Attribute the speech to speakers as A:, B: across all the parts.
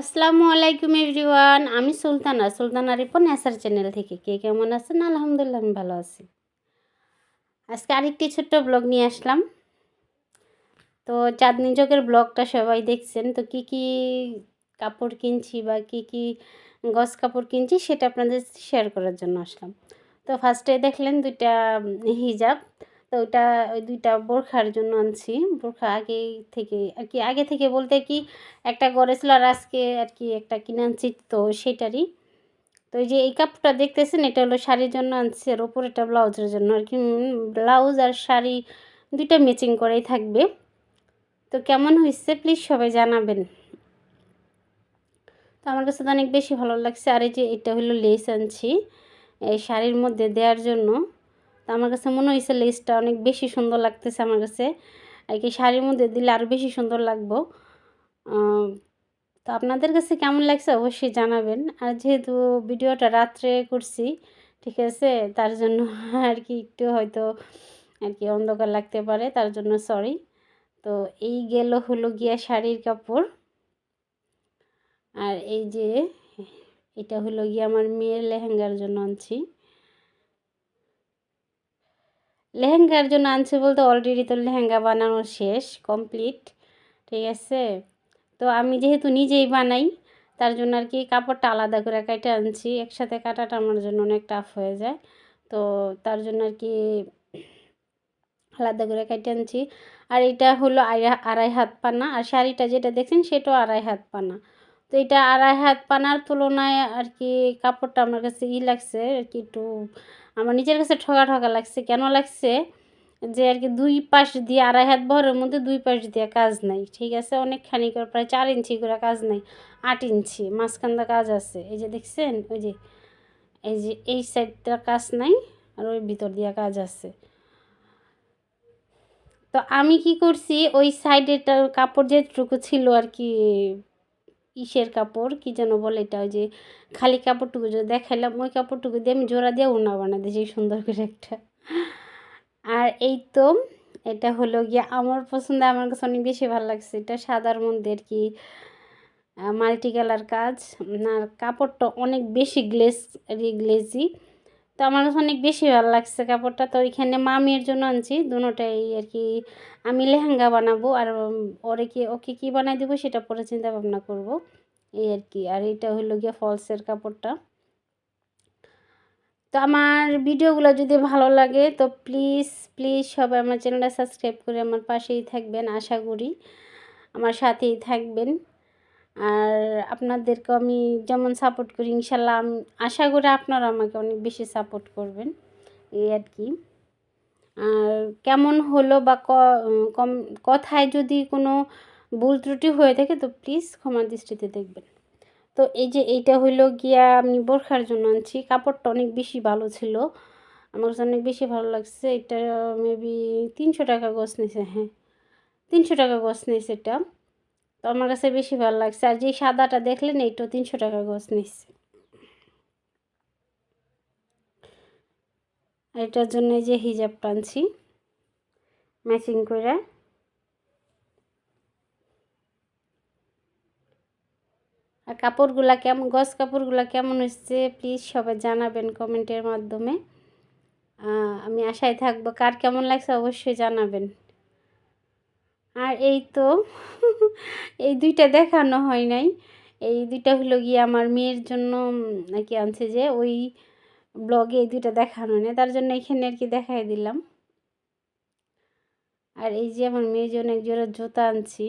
A: আসসালামু আলাইকুম এভরিওয়ান, আমি সুলতানা সুলতানা রিপন, নেসার চ্যানেল থেকে। কে কেমন আছেন? আলহামদুলিল্লাহ আমি ভালো আছি। আজকে আরেকটি ছোট্ট ব্লগ নিয়ে আসলাম। তো চাঁদনি চোখের ব্লগটা সবাই দেখছেন, তো কি কি কাপড় কিনছি বা কি কি গস কাপড় কিনছি সেটা আপনাদের শেয়ার করার জন্য আসলাম। তো ফার্স্টে দেখলেন দুইটা হিজাব। তো ওইটা ওই দুইটা বোরখার জন্য আনছি। বোরখা আগে থেকে, আর কি আগে থেকে বলতে কি একটা গড়েছিল আর আজকে আর কি একটা কিনে আনছি তো সেটারই তো এই যে এই কাপড়টা দেখতেছেন, এটা হলো শাড়ির জন্য আনছি আর ওপর এটা ব্লাউজের জন্য। আর কি ব্লাউজ আর শাড়ি দুইটা ম্যাচিং করেই থাকবে। তো কেমন হয়েছে প্লিজ সবাই জানাবেন। তো আমার কাছে তো অনেক বেশি ভালো লাগছে। আর এই যে এটা হলো লেস আনছি, এই শাড়ির মধ্যে দেওয়ার জন্য। তো আমার কাছে মনে হয়েছে লেসটা অনেক বেশি সুন্দর লাগতেছে আমার কাছে। আর কি শাড়ির মধ্যে দিলে আরও বেশি সুন্দর লাগবো। তো আপনাদের কাছে কেমন লাগছে অবশ্যই জানাবেন। আর যেহেতু ভিডিওটা রাত্রে করছি, ঠিক আছে, তার জন্য আর কি একটু হয়তো আর কি অন্ধকার লাগতে পারে, তার জন্য সরি তো এই গেল হলো গিয়া শাড়ির কাপড়। আর এই যে, এটা হলো গিয়ে আমার মেয়ের লেহেঙ্গার জন্য আনছি। লেহেঙ্গার জন্য আনছি বলতে অলরেডি তো লেহেঙ্গা বানানো শেষ কমপ্লিট ঠিক আছে? তো আমি যেহেতু নিজেই বানাই, তার জন্য আর কি কাপড়টা আলাদা করে কেটে আনছি। একসাথে কাটাটা আমার জন্য অনেক টাফ হয়ে যায়। তো তার জন্য আর কি আলাদা করে কেটে আনছি। আর এটা হলো আড়াই হাত পানা। আর শাড়িটা যেটা দেখছেন সেটাও আড়াই হাত পানা। তো এটা আড়াই হাত পানার তুলনায় আর কি কাপড়টা আমার কাছে ই লাগছে আর কি একটু, আমার নিজের কাছে ঠকা ঠকা লাগছে। কেন লাগছে? যে আর কি দুই পাশ দিয়ে আড়াই হাত বহরের মধ্যে দুই পাশ দিয়ে কাজ নাই, ঠিক আছে? অনেকখানি করে, প্রায় চার ইঞ্চি করে কাজ নাই, আট ইঞ্চি মাঝখানটা কাজ আছে। এই যে দেখছেন? ওই যে, এই যে এই সাইডটা কাজ নাই আর ওই ভিতর দিয়ে কাজ আছে। তো আমি কি করছি? ওই সাইডেরটা কাপড় যেটুকু ছিল আর কি ইসের কাপড়, কী যেন বলে এটা ওই যে খালি কাপড়টুকু যদি দেখাইলাম, ওই কাপড়টুকু দিয়ে আমি জোড়া দিয়ে উনা বানা দিয়েছি সুন্দর করে একটা। আর এই তো এটা হলো গিয়ে আমার পছন্দ, আমার কাছে অনেক বেশি ভালো লাগছে। এটা সাদার মধ্যে আর কি মাল্টি কালার কাজ। আর কাপড়টা অনেক বেশি গ্লেস গ্লেজি তো আমার কাছে অনেক বেশি ভালো লাগছে কাপড়টা। তো ওইখানে মামির জন্য আনছি দুটাই আর কি আমি লেহেঙ্গা বানাবো আর ওরে কি, ওকে কী বানাই দেবো সেটা পরে চিন্তা ভাবনা করব। এই আর কি আর এটা হলো গিয়ে ফলসের কাপড়টা। তো আমার ভিডিওগুলো যদি ভালো লাগে, তো প্লিজ প্লিজ সবাই আমার চ্যানেলটা সাবস্ক্রাইব করে আমার পাশেই থাকবেন, আশা করি। আমার সাথেই থাকবেন। আর আপনাদেরকে আমি যেমন সাপোর্ট করি, ইনশাল্লাহ আশা করি আপনারা আমাকে অনেক বেশি সাপোর্ট করবেন, এই আর কি। আর কেমন হলো বা কম, কথায় যদি কোনো ভুল ত্রুটি হয়ে থাকে, তো প্লিজ ক্ষমা দৃষ্টিতে দেখবেন। তো এই যে এইটা হইল গিয়া আমি বোরখার জন্য আনছি, কাপড়টা অনেক বেশি ভালো ছিল, আমার কাছে অনেক বেশি ভালো লাগছে, এটা মেবি তিনশো টাকা গোছ নিয়েছে হ্যাঁ তিনশো টাকা গোছ নিয়েছে এটা। তো আমার কাছে বেশি ভালো লাগছে। আর যে সাদাটা দেখলেন এইটাও তিনশো টাকা গোছ নিচ্ছে। এটার জন্য যে হিজাব টানছি, ম্যাচিং করে আর কাপড়গুলা কেমন গস কাপড়গুলা কেমন হচ্ছে প্লিজ সবাই জানাবেন কমেন্টের মাধ্যমে। আমি আশায় থাকব, কার কেমন লাগছে অবশ্যই জানাবেন। আর এই তো, এই দুইটা দেখানো হয় নাই। এই দুইটা হলো গিয়ে আমার মেয়ের জন্য নাকি আনছে যে ওই ব্লগে এই দুইটা দেখানো নেই। তার জন্য এখানে আর কি দেখাই দিলাম। আর এই যে আমার মেয়ের জন্য এক জোড়া জুতা আনছি।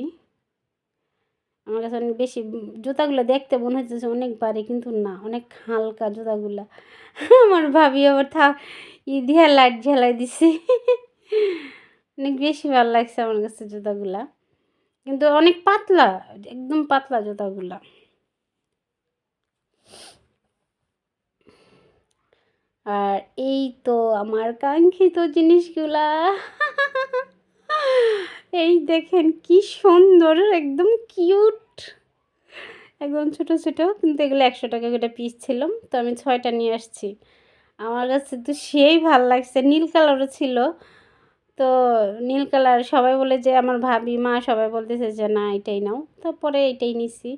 A: আমার কাছে অনেক বেশি জুতাগুলো দেখতে মনে হচ্ছে অনেক বাড়ি কিন্তু না, অনেক হালকা জুতাগুলো। আমার ভাবি আবার থা, ই লাইট ঝেলাই দিছে। অনেক বেশি ভালো লাগছে আমার কাছে জুতাগুলা। কিন্তু অনেক পাতলা, একদম পাতলা জুতাগুলা। আর এই তো আমার কাঙ্ক্ষিত জিনিসগুলা। এই দেখেন কি সুন্দর, একদম কিউট। একদম ছোট ছোট, কিন্তু এগুলো একশো টাকা করে পিস ছিলাম তো আমি ছয়টা নিয়ে আসছি। আমার কাছে তো সেই ভালো লাগছে, নীল কালারও ছিল। তো নীল কালার সবাই বলে যে আমার ভাবি, মা সবাই বলতেছে যে না, এটাই নাও। তারপরে এটাই নিছি।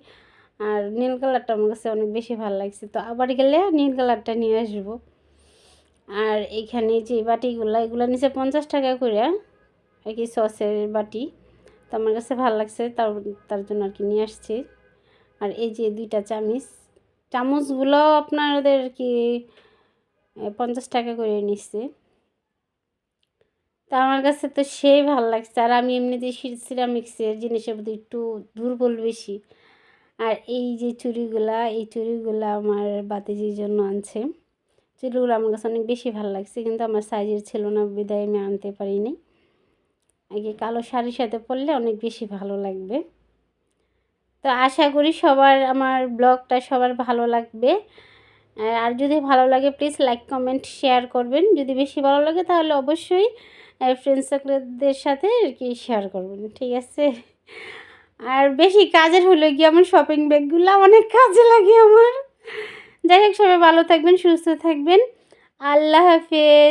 A: আর নীল কালারটা আমার কাছে অনেক বেশি ভালো লাগছে। তো আবার গেলে নীল কালারটা নিয়ে আসব। আর এখানে যে বাটিগুলো, এগুলো নিচে পঞ্চাশ টাকা করে আর কি সসের বাটি। তো আমার কাছে ভালো লাগছে, তার তার জন্য আর কি নিয়ে আসছি। আর এই যে দুইটা চামিচ, চামচগুলো আপনাদের কি পঞ্চাশ টাকা করে নিচ্ছে তা আমার কাছে তো সেই ভালো লাগছে। আর আমি এমনিতেই সিরামিক্সের জিনিসের প্রতি একটু দুর্বল বেশি। আর এই যে চুড়িগুলা, এই চুড়িগুলা আমার বাতিজির জন্য আনছে। চুড়িগুলো আমার কাছে অনেক বেশি ভালো লাগছে, কিন্তু আমার সাইজের ছিল না, বিদায় আমি আনতে পারিনি। আগে কালো শাড়ির সাথে পরলে অনেক বেশি ভালো লাগবে। তো আশা করি সবার, আমার ব্লগটা সবার ভালো লাগবে। আর যদি ভালো লাগে প্লিজ লাইক কমেন্ট শেয়ার করবেন। যদি বেশি ভালো লাগে, তাহলে অবশ্যই ফ্রেন্ড সার্কেলদের সাথে আর কি শেয়ার করবেন ঠিক আছে? আর বেশি কাজের হলো গিয়ে আমার শপিং ব্যাগগুলো অনেক কাজে লাগে আমার। যাই হোক, সবাই ভালো থাকবেন, সুস্থ থাকবেন। আল্লাহ হাফেজ।